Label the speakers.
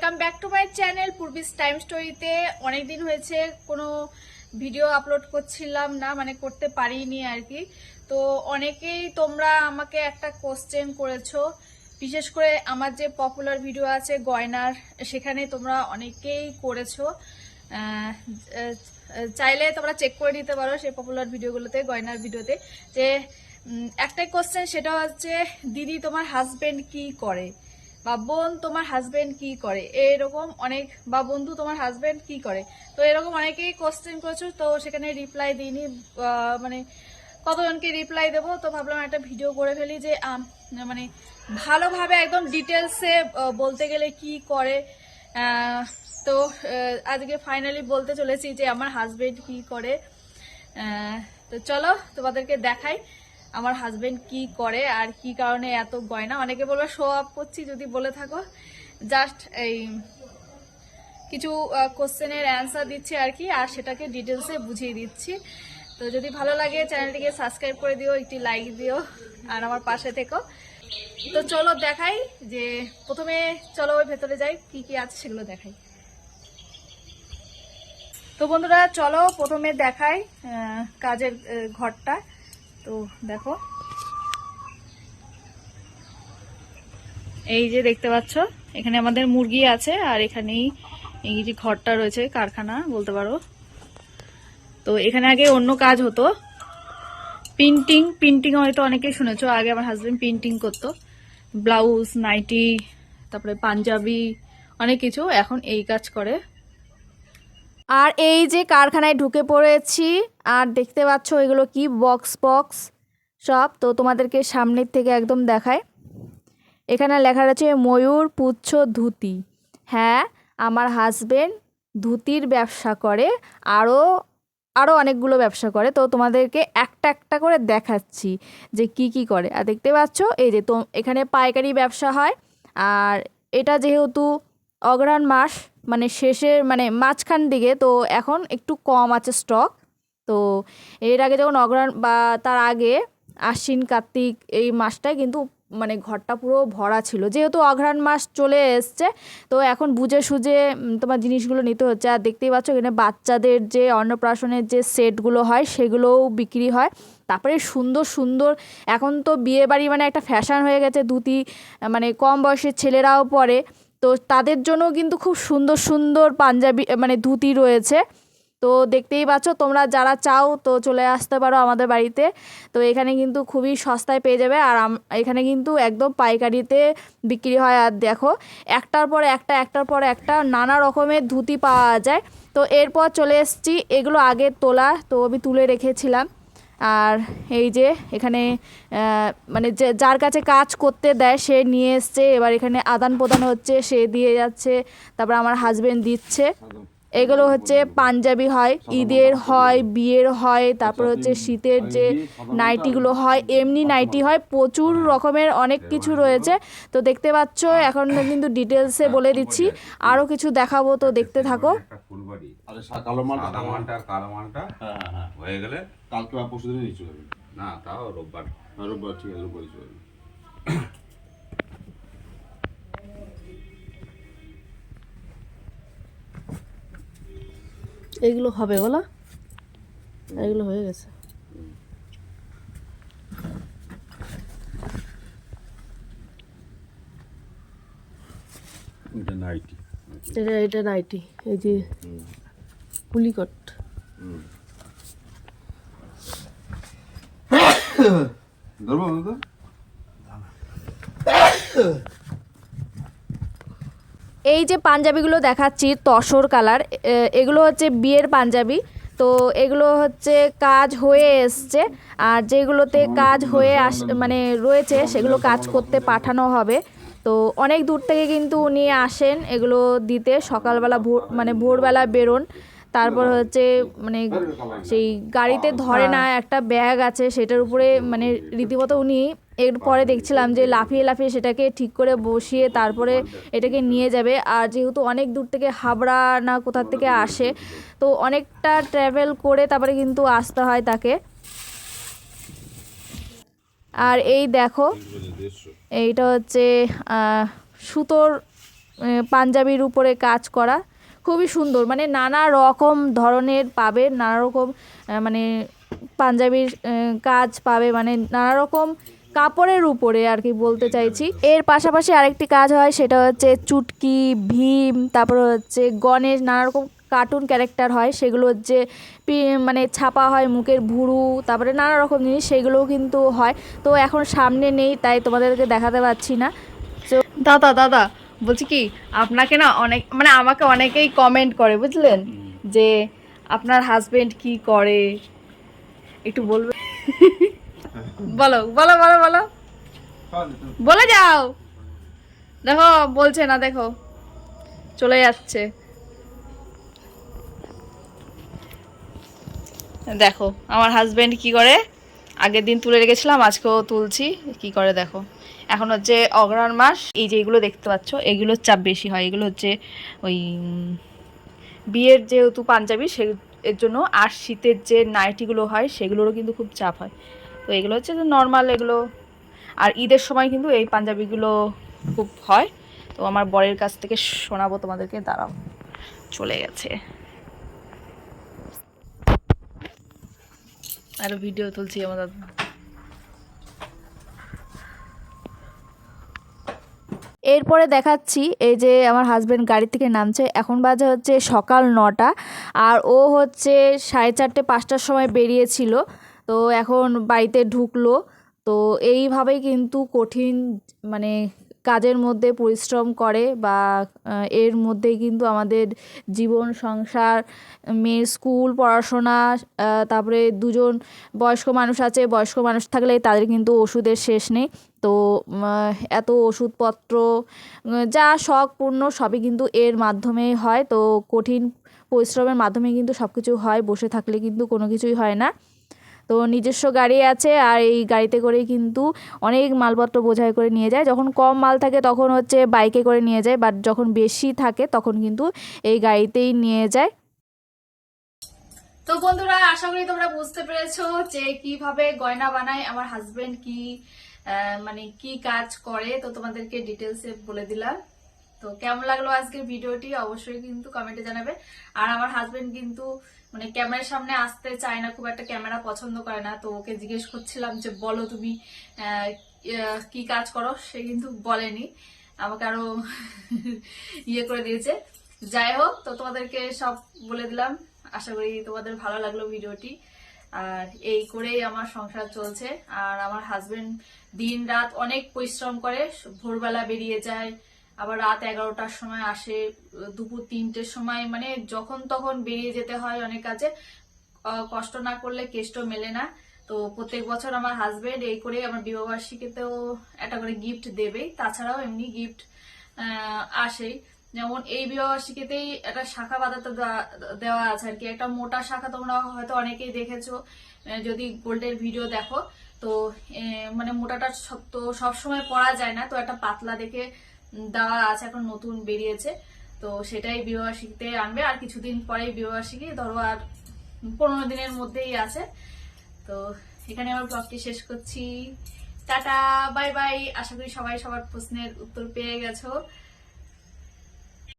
Speaker 1: Welcome back to my channel পূর্বিস time স্টোরিতে অনেক দিন হয়েছে, কোনো ভিডিও আপলোড করছিলাম না মানে করতে পারিনি আর কি। তো অনেকেই তোমরা আমাকে একটা কোশ্চেন করেছ, বিশেষ করে আমার যে পপুলার ভিডিও আছে গয়নার, সেখানে তোমরা অনেকেই করেছ। চাইলে তোমরা চেক করে নিতে পারো সেই পপুলার ভিডিওগুলোতে গয়নার ভিডিওতে যে একটাই কোশ্চেন সেটা হচ্ছে, দিদি, তোমার হাজবেন্ড কি করে? বা বোন তোমার হাজবেন্ড কি করে? এরকম অনেক, বা বন্ধু তোমার হাজবেন্ড কি করে? তো এরকম অনেকেই কোশ্চেন করেছ, তো সেখানে রিপ্লাই দিইনি মানে কতজনকে রিপ্লাই দেবো? তো ভাবলাম একটা ভিডিও করে ফেলি যে মানে ভালোভাবে একদম ডিটেলসে বলতে গেলে কি করে? তো আজকে ফাইনালি বলতে চলেছি যে আমার হাজবেন্ড কি করে? তো চলো তোমাদেরকে দেখাই। আমার হাজবেন্ড কি করে আর কি কারণে এত গয়না? অনেকে বলবে শো আপ করছি যদি বলে থাকো। জাস্ট এই কিছু কোশ্চেনের অ্যান্সার দিচ্ছি আর কি, আর সেটাকে ডিটেলসে বুঝিয়ে দিচ্ছি। তো যদি ভালো লাগে চ্যানেলটিকে সাবস্ক্রাইব করে দিও, একটি লাইক দিও, আর আমার পাশে থেকো। তো চলো দেখাই যে প্রথমে চলো ওই ভেতরে যাই, কি কি আছে সেগুলো দেখাই। তো বন্ধুরা, চলো প্রথমে দেখাই কাজের ঘরটা। তো দেখো। এই যে দেখতে পাচ্ছ, এখানে আমাদের মুরগি আছে আর এখানেই এই যে ঘরটা রয়েছে, কারখানা বলতে পারো। তো এখানে আগে অন্য কাজ হতো। প্রিন্টিং প্রিন্টিং হয়তো অনেকেই শুনেছো, আগে আমার হাজব্যান্ড প্রিন্টিং করতো। ব্লাউজ নাইটি তারপরে পাঞ্জাবি, অনেক কিছু, এখন এই কাজ করে।
Speaker 2: আর এই যে কারখানায় ঢুকে পড়েছি, আর দেখতে পাচ্ছ এগুলো কি বক্স বক্স সব তো তোমাদেরকে সামনের থেকে একদম দেখায় এখানে লেখা রয়েছে ময়ূর পুচ্ছ ধুতি। হ্যাঁ আমার হাজবেন্ড ধুতির ব্যবসা করে আরও আরও অনেকগুলো ব্যবসা করে। তো তোমাদেরকে একটা একটা করে দেখাচ্ছি যে কি কি করে। আর দেখতে পাচ্ছ, এই যে তো, এখানে পাইকারি ব্যবসা হয়। আর এটা যেহেতু অগ্রহায়ণ মাস মানে শেষের মানে মাঝখান দিকে, তো এখন একটু কম আছে স্টক তো এর আগে যখন অগ্রহায়ণ বা তার আগে আশ্বিন, কার্তিক এই মাসটায় কিন্তু মানে ঘরটা পুরো ভরা ছিল। যেহেতু অঘ্রাণ মাস চলে এসছে, তো এখন বুঝে সুঝে তোমার জিনিসগুলো নিতে হচ্ছে। আর দেখতেই পাচ্ছ এখানে বাচ্চাদের যে অন্নপ্রাশনের যে সেটগুলো হয়, সেগুলোও বিক্রি হয়। তারপরে সুন্দর সুন্দর এখন তো বিয়ে বাড়ি মানে একটা ফ্যাশন হয়ে গেছে। ধুতি মানে কম বয়সের ছেলেরাও পরে। তো তাদের জন্য কিন্তু খুব সুন্দর সুন্দর পাঞ্জাবি মানে ধুতি রয়েছে। তো দেখতেই পাচ্ছ, তোমরা যারা চাও তো চলে আসতে পারো আমাদের বাড়িতে। তো এখানে কিন্তু খুবই সস্তায় পেয়ে যাবে আর এখানে কিন্তু একদম পাইকারিতে বিক্রি হয়। আর দেখো, একটার পর একটা, একটার পর একটা নানা রকমের ধুতি পাওয়া যায়। তো এরপর চলে এসেছি, এগুলো আগে তোলা, তো আমি তুলে রেখেছিলাম। আর এই যে এখানে মানে যে যার কাছে কাজ করতে দেয়, সে নিয়ে এসছে। এবার এখানে আদান প্রদান হচ্ছে, সে দিয়ে যাচ্ছে, তারপর আমার হাজব্যান্ড দিচ্ছে। এগুলো হচ্ছে পাঞ্জাবি হয় ঈদের হয় বিয়ের হয় তারপর হচ্ছে শীতের যে নাইটিগুলো হয় এমনি নাইটি হয় প্রচুর রকমের অনেক কিছু রয়েছে। তো দেখতে পাচ্ছ এখন কিন্তু ডিটেলসে বলে দিচ্ছি আরও কিছু দেখাবো তো দেখতে থাকো।
Speaker 3: মানটা
Speaker 4: হ্যাঁ হ্যাঁ হ্যাঁ।
Speaker 3: গেলে
Speaker 4: কালকে বা পরশু দিনে নিয়ে চলে
Speaker 3: না তাও রোববার।
Speaker 4: রোববার ঠিক আছে রোববারই চলে
Speaker 2: এগুলো হবে বলো এগুলো হয়ে গেছে।
Speaker 4: এটা নাইটি।
Speaker 2: এটা এটা নাইটি এই যে পুলিকট।
Speaker 4: ধরবো তো
Speaker 2: এই যে পাঞ্জাবিগুলো দেখাচ্ছি তসর কালার এগুলো হচ্ছে বিয়ের পাঞ্জাবি। তো এগুলো হচ্ছে কাজ হয়ে এসছে আর যেগুলোতে কাজ হয়ে আস মানে রয়েছে সেগুলো কাজ করতে পাঠানো হবে। তো অনেক দূর থেকে কিন্তু উনি আসেন এগুলো দিতে সকালবেলা ভোর মানে ভোরবেলা বেরোন। তারপর হচ্ছে মানে সেই গাড়িতে ধরে না একটা ব্যাগ আছে সেটার উপরে মানে রীতিমতো উনি এরপরে দেখছিলাম যে লাফিয়ে লাফিয়ে সেটাকে ঠিক করে বসিয়ে তারপরে এটাকে নিয়ে যাবে। আর যেহেতু অনেক দূর থেকে হাবড়া না কোথার থেকে আসে তো অনেকটা ট্র্যাভেল করে তারপরে কিন্তু আসতে হয় তাকে। আর এই দেখো এইটা হচ্ছে সুতোর
Speaker 4: পাঞ্জাবির উপরে কাজ করা। খুবই সুন্দর মানে নানা রকম ধরনের পাবে নানা রকম মানে পাঞ্জাবির কাজ পাবে মানে নানা রকম কাপড়ের উপরে আর কি বলতে চাইছি। এর পাশাপাশি আরেকটি কাজ হয় সেটা হচ্ছে চুটকি ভীম তারপর হচ্ছে গণেশ নানা রকম কার্টুন ক্যারেক্টার হয় সেগুলো হচ্ছে পি- মানে ছাপা হয় মুখের ভুরু তারপরে নানা রকম জিনিস সেগুলোও কিন্তু হয়। তো এখন সামনে নেই তাই তোমাদেরকে দেখাতে পারছি না। তো
Speaker 2: দাদা দাদা বলছি কি আপনাকে না অনেক মানে আমাকে অনেকেই কমেন্ট করে বুঝলেন? যে আপনার হাজবেন্ড কি করে? একটু বলবে? বলো বলো বলো বলো। বলে যাও। দেখো, বলছে না, দেখো। চলে যাচ্ছে। দেখো, আমার হাজবেন্ড কি করে? আগের দিন তুলে রেখেছিলাম, আজকেও তুলছি। কি করে, দেখো। এখন হচ্ছে অগ্রহণ মাস। এই যে এগুলো দেখতে পাচ্ছ, এগুলোর চাপ বেশি হয়। এগুলো হচ্ছে ওই বিয়ের যেহেতু পাঞ্জাবি, সে, এর জন্য আর শীতের যে নাইটিগুলো হয়, সেগুলোরও কিন্তু খুব চাপ হয়। তো এগুলো হচ্ছে যে নর্মাল এগুলো। আর ঈদের সময় কিন্তু এই পাঞ্জাবিগুলো খুব হয়। তো আমার বরের কাছ থেকে শোনাবো তোমাদেরকে, দাঁড়াও, চলে গেছে। আরও ভিডিও তুলছি আমার
Speaker 4: এরপরে দেখাচ্ছি এই যে আমার হাজব্যান্ড গাড়ি থেকে নামছে। এখন বাজে হচ্ছে সকাল নটা, আর ও হচ্ছে সাড়ে চারটে পাঁচটার সময় বেরিয়েছিল। তো এখন বাড়িতে ঢুকলো। তো এইভাবেই কিন্তু কঠিন মানে কাজের মধ্যে পরিশ্রম করে বা এর মধ্যেই কিন্তু আমাদের জীবন, সংসার, মেয়ের স্কুল, পড়াশোনা তারপরে দুজন বয়স্ক মানুষ আছে, বয়স্ক মানুষ থাকলে তাদের কিন্তু ওষুধের শেষ নেই। তো এত ওষুধপত্র, যা শখ পূর্ণ সবই কিন্তু এর মাধ্যমেই হয়। তো কঠিন পরিশ্রমের মাধ্যমে কিন্তু সব কিছু হয়, বসে থাকলে কিন্তু কোনো কিছুই হয় না। তো নিজস্ব গাড়ি আছে আর এই গাড়িতে করেই কিন্তু অনেক মালপত্র বোঝাই করে নিয়ে যায়। যখন কম মাল থাকে তখন হচ্ছে বাইকে করে নিয়ে যায় বাট যখন বেশি থাকে তখন কিন্তু এই গাড়িতেই নিয়ে যায়।
Speaker 2: তো বন্ধুরা, আশা করি তোমরা বুঝতে পেরেছ যে কীভাবে গয়না বানায়, আমার হাজবেন্ড কি মানে কি কাজ করে, তো তোমাদেরকে ডিটেলসে বলে দিলাম। তো কেমন লাগল আজকের ভিডিওটি অবশ্যই কিন্তু কমেন্টে জানাবে। আর আমার হাজবেন্ড কিন্তু মানে ক্যামেরার সামনে আসতে চায় না, খুব একটা ক্যামেরা পছন্দ করে না, তো ওকে জিজ্ঞেস করছিলাম যে, বলো তুমি কি কাজ করো? সে কিন্তু বলেনি। আমাকে আরও ইয়ে করে দিয়েছে। যাই হোক, তো তোমাদেরকে সব বলে দিলাম। আশা করি তোমাদের ভালো লাগল ভিডিওটি। আর এই করেই আমার সংসার চলছে। আর আমার হাজবেন্ড দিন রাত অনেক পরিশ্রম করে, ভোরবেলা বেরিয়ে যায় আবার রাত এগারোটার সময় আসে, দুপুর তিনটের সময় মানে যখন তখন বেরিয়ে যেতে হয় অনেক কাজে। কষ্ট না করলে কেষ্ট মেলে না। তো প্রত্যেক বছর আমার হাজবেন্ড এই করে আমার বিবাহবার্ষিকীতেও একটা করে গিফট দেবেই। তাছাড়াও এমনি গিফট আসেই। যেমন এই বিবাহবার্ষিকীতেই একটা শাখা বাঁধাতে দেওয়া- আছে আর কি। একটা মোটা শাখা তোমরা হয়তো অনেকেই দেখেছ। যদি গোল্ডের ভিডিও দেখো, তো মানে মোটাটা তো সবসময় পরা যায় না। তো একটা পাতলা দেখে দেওয়া আছে, এখন নতুন বেরিয়েছে। তো সেটাই বিবাহবার্ষিকীতে আনবে। আর কিছুদিন পরেই বিবাহবার্ষিকী, ধরো আর পনেরো দিনের মধ্যেই আছে। তো এখানে আমার ব্লগটি শেষ করছি। Tata, bye bye. আশা করি সবাই সবার প্রশ্নের উত্তর পেয়ে গেছো।